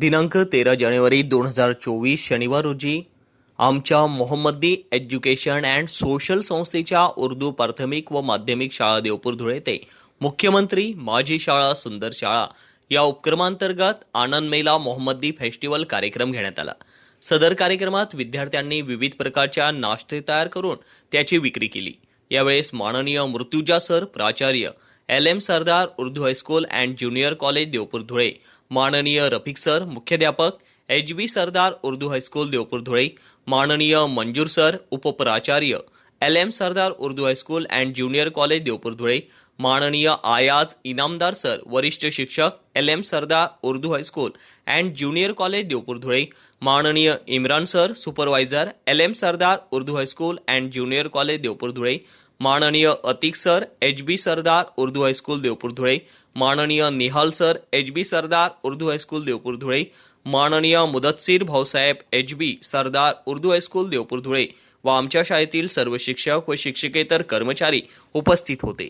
दिनांक तेरा जानेवारी दोन हजार चोवीस शनिवार रोजी आमच्या मोहम्मदी एज्युकेशन अँड सोशल संस्थेच्या उर्दू प्राथमिक व माध्यमिक शाळा देवपूर धुळे येथे मुख्यमंत्री माझी शाळा सुंदर शाळा या उपक्रमांतर्गत आनंद मेला मोहम्मदी फेस्टिवल कार्यक्रम घेण्यात आला. सदर कार्यक्रमात विद्यार्थ्यांनी विविध प्रकारच्या नाश्ते तयार करून त्याची विक्री केली. यावेळेस माननीय मृत्युजा सर प्राचार्य L M Sardar Urdu high school and junior college Deopur Dhule माननीय रफिक सर मुख्याध्यापक H B Sardar Urdu high school Deopur Dhule माननीय Manzoor sir उपप्राचार्य L M Sardar Urdu high school and junior college Deopur Dhule माननीय Ayaz Inamdar sir वरिष्ठ शिक्षक L M Sardar Urdu high school and junior college Deopur Dhule. माननीय Imran sir supervisor L M Sardar Urdu high school and junior college Deopur Dhule. माननीय Atiq sir H B Sardar Urdu high school Deopur Dhule. माननीय Nihal sir H B Sardar Urdu high school Deopur Dhule. माननीय Mudassir Bhausaheb H B Sardar Urdu high school Deopur Dhule व आमच्या शाळेतील सर्व शिक्षक व शिक्षकेतर कर्मचारी उपस्थित होते.